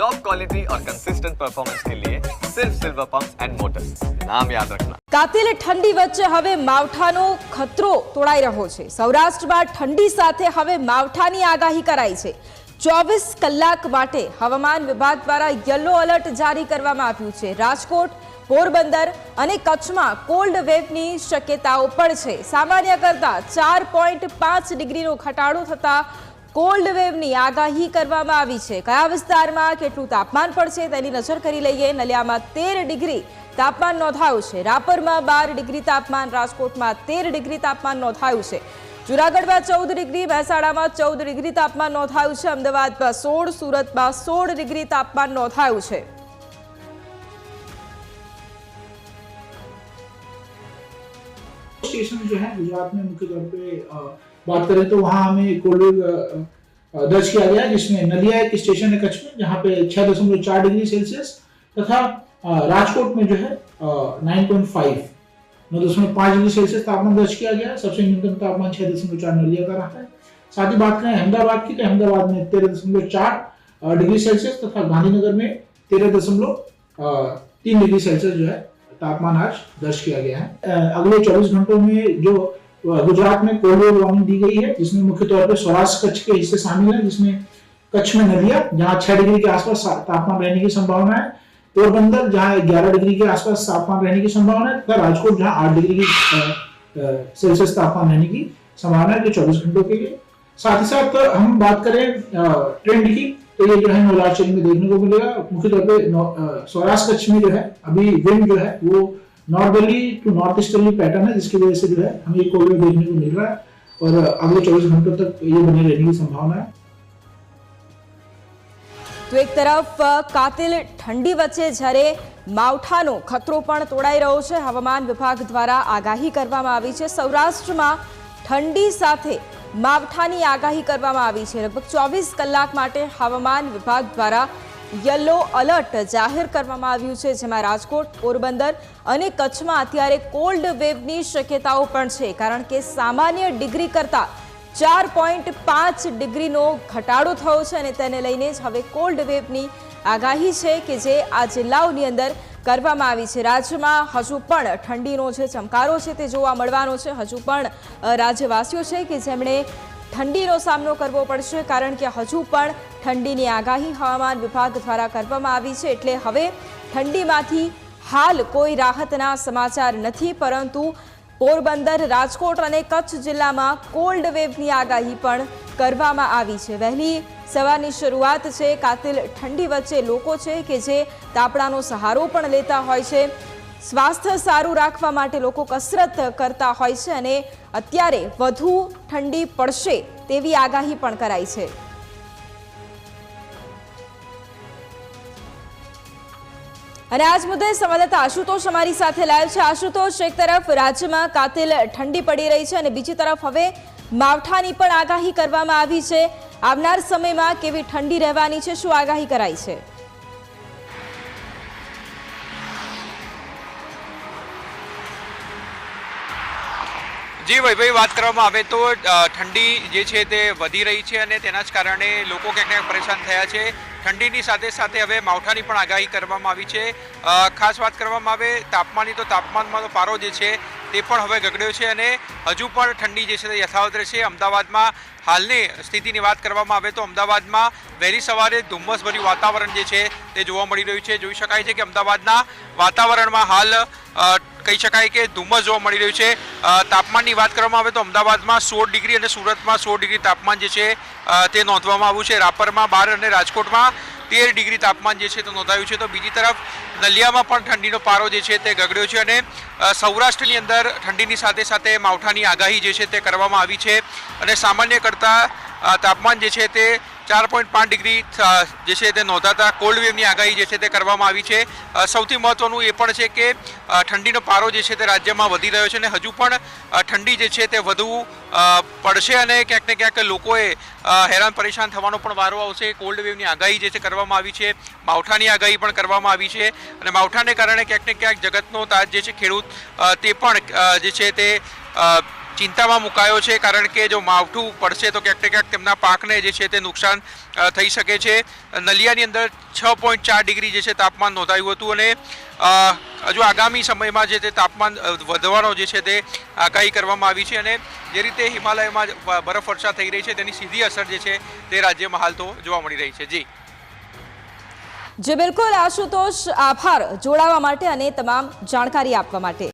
Top quality और consistent performance के लिए सिर्फ सिल्वर पंप एंड मोटर्स नाम याद रखना કાતિલ ઠંડી વચ્ચે હવે માવઠાનો ખતરો તોડાઈ રહ્યો છે સૌરાષ્ટ્રમાં ઠંડી સાથે હવે માવઠાની આગાહી કરાઈ છે ચોવીસ કલાક માટે હવામાન વિભાગ દ્વારા યલો એલર્ટ જારી કરવામાં આવ્યું છે રાજકોટ પોરબંદર અને કચ્છમાં કોલ્ડ વેવની શક્યતાઓ પણ છે સામાન્ય કરતાં ચાર પોઈન્ટ પાંચ ડિગ્રીનો ઘટાડો થતાં કોલ્ડ વેવની આગાહી કરવામાં આવી છે કયા વિસ્તારમાં કેટલું તાપમાન પડશે તેની નજર કરી લઈએ નલિયામાં તેર ડિગ્રી તાપમાન નોંધાયું છે રાપરમાં બાર ડિગ્રી તાપમાન રાજકોટમાં તેર ડિગ્રી તાપમાન નોંધાયું છે જુનાગઢમાં ચૌદ ડિગ્રી મહેસાણામાં ચૌદ ડિગ્રી તાપમાન નોંધાયું છે અમદાવાદમાં સોળ સુરતમાં સોળ ડિગ્રી તાપમાન નોંધાયું છે स्टेशन जो है गुजरात में मुख्य तौर पे अ, बात करें तो वहाँ हमें कोल्ड दर्ज किया गया जिसमें नलिया एक स्टेशन है कच्छ में, जहाँ पे छह दशमलव चार डिग्री सेल्सियस तथा राजकोट में जो है नाइन पॉइंट फाइव, नौ दशमलव पाँच डिग्री सेल्सियस तापमान दर्ज किया गया। सबसे न्यूनतम तापमान छह दशमलव चार नलिया का रहा है। साथ ही बात करें अहमदाबाद की तो अहमदाबाद में तेरह दशमलव चार डिग्री सेल्सियस तथा गांधीनगर में तेरह दशमलव तीन डिग्री सेल्सियस जो है, तापमान आज दर्ज किया गया है। अगले 24 घंटों में जो गुजरात में कोल्ड वेव वार्निंग दी गई है, जिसमें मुख्य तौर पर सौराष्ट्र कच्छ के हिस्से शामिल है, जिसमें कच्छ में नदिया, जहाँ छह डिग्री के आसपास तापमान रहने की संभावना है, पोरबंदर, जहाँ ग्यारह डिग्री के आसपास तापमान रहने की संभावना है, तथा राजकोट, जहाँ आठ डिग्री की सेल्सियस तापमान रहने की संभावना है चौबीस घंटों के लिए। साथ ही साथ हम बात करें ट्रेंड की तो ये जो है नौलाचल में देखने को मिलेगा। मुख्य तौर पर सौराष्ट्र कच्छ में जो है, अभी विंड जो है, वो northerly to north easterly pattern है जिसकी वजह से जो है हमें ये कोल्ड वेव देखने को मिल रहा है और अगले चौबीस घंटों तक ये बने रहने की संभावना है તો એક તરફ અ, કાતિલ ઠંડી વચ્ચે જ્યારે માવઠાનો ખતરો પણ તોડાઈ રહ્યો છે હવામાન વિભાગ દ્વારા આગાહી કરવામાં આવી છે સૌરાષ્ટ્રમાં ઠંડી સાથે માવઠાની આગાહી કરવામાં આવી છે લગભગ ચોવીસ કલાક માટે હવામાન વિભાગ દ્વારા યલો અલર્ટ જાહેર કરવામાં આવ્યું છે, જેમાં રાજકોટ, પોરબંદર અને કચ્છમાં અત્યારે કોલ્ડ વેવની શક્યતાઓ પણ છે, કારણ કે સામાન્ય ડિગ્રી કરતાં ચાર પોઈન્ટ પાંચ ડિગ્રીનો ઘટાડો થયો છે અને તેને લઈને જ હવે કોલ્ડ વેવની આગાહી છે કે જે આ જિલ્લાઓની અંદર કરવામાં આવી છે. રાજ્યમાં હજુ પણ ઠંડીનો જે ચમકારો છે તે જોવા મળવાનો છે. હજુ પણ રાજ્યવાસીઓ છે કે જેમણે ઠંડીનો સામનો કરવો પડશે કારણ કે હજુ પણ ઠંડીની આગાહી હવામાન વિભાગ દ્વારા કરવામાં આવી છે એટલે હવે ઠંડીમાંથી હાલ કોઈ રાહતના સમાચાર નથી, પરંતુ પોરબંદર, રાજકોટ અને કચ્છ જિલ્લામાં કોલ્ડ વેવની આગાહી પણ કરવામાં આવી છે. વહેલી સવારની શરૂઆત છે. કાતિલ ઠંડી વચ્ચે લોકો છે કે જે તાપણાનો સહારો પણ લેતા હોય છે. સ્વાસ્થ્ય સારું રાખવા માટે લોકો કસરત કરતા હોય છે અને અત્યારે વધુ ઠંડી પડશે તેવી આગાહી પણ કરાઈ છે. અને આજ મુદ્દે સંવાદદાતા આશુતોષ અમારી સાથે લાઈવ છે. આશુતોષ, એક તરફ રાજ્યમાં કાતિલ ઠંડી પડી રહી છે અને બીજી તરફ હવે માવઠાની પણ આગાહી કરવામાં આવી છે. આવનાર સમયમાં કેવી ઠંડી રહેવાની છે, શું આગાહી કરાઈ છે? જી, વૈભવી વાત કરવામાં આવે તો ઠંડી જે છે તે વધી રહી છે અને તેના જ કારણે લોકો ક્યાંક ક્યાંક પરેશાન થયા છે. ઠંડીની સાથે સાથે હવે માવઠાની પણ આગાહી કરવામાં આવી છે. ખાસ વાત કરવામાં આવે, તાપમાનની તો તાપમાનમાં તો પારો જે છે તે પણ હવે ગગડ્યો છે અને હજુ પણ ઠંડી જે છે તે યથાવત રહેશે. અમદાવાદમાં હાલની સ્થિતિની વાત કરવામાં આવે તો અમદાવાદમાં વહેલી સવારે ધુમ્મસભર્યું વાતાવરણ જે છે તે જોવા મળી રહ્યું છે. જોઈ શકાય છે કે અમદાવાદના વાતાવરણમાં હાલ કહી શકાય કે ધુમ્મસ જોવા મળી રહ્યું છે. તાપમાનની વાત કરવામાં આવે તો અમદાવાદમાં સોળ ડિગ્રી અને સુરતમાં સોળ ડિગ્રી તાપમાન જે છે તે નોંધવામાં આવ્યું છે. રાપરમાં બાર અને રાજકોટમાં તેર ડિગ્રી તાપમાન જે છે તે નોંધાયું છે. તો બીજી તરફ નલિયામાં પણ ઠંડીનો પારો જે છે તે ગગડ્યો છે અને સૌરાષ્ટ્રની અંદર ઠંડીની સાથે સાથે માવઠાની આગાહી જે છે તે કરવામાં આવી છે. અને સામાન્ય કરતાં તાપમાન જે છે તે ચાર પોઈન્ટ પાંચ ડિગ્રી જે છે તે નોંધાતા કોલ્ડ વેવની આગાહી જે છે તે કરવામાં આવી છે. સૌથી મહત્વનું એ પણ છે કે ઠંડીનો પારો જે છે તે રાજ્યમાં વધી રહ્યો છે અને હજુ પણ ઠંડી જે છે તે વધુ પડશે અને ક્યાંક ને ક્યાંક લોકોએ હેરાન પરેશાન થવાનો પણ વારો આવશે. કોલ્ડ વેવની આગાહી જે છે કરવામાં આવી છે, માવઠાની આગાહી પણ કરવામાં આવી છે અને માવઠાને કારણે ક્યાંક ને ક્યાંક જગતનો તાજ જે છે ખેડૂત તે પણ જે છે તે ચિંતામાં મુકાયો છે કારણ કે જો માવઠું પડશે તો ક્યાંક ને ક્યાંક તેમના પાકને જે છે તે નુકસાન થઈ શકે છે. નલિયાની અંદર છ પોઈન્ટ ચાર ડિગ્રી જે છે તાપમાન નોંધાયું હતું અને હજુ આગામી સમયમાં જે તે તાપમાન વધવાનો જે છે તે આગાહી કરવામાં આવી છે અને જે રીતે હિમાલયમાં બરફવર્ષા થઈ રહી છે તેની સીધી અસર જે છે તે રાજ્યમાં હાલ તો જોવા મળી રહી છે. જી. જે, બિલકુલ. આશુતોષ, આભાર. જોડાવા માટે અને તમામ જાણકારી આપવા માટે.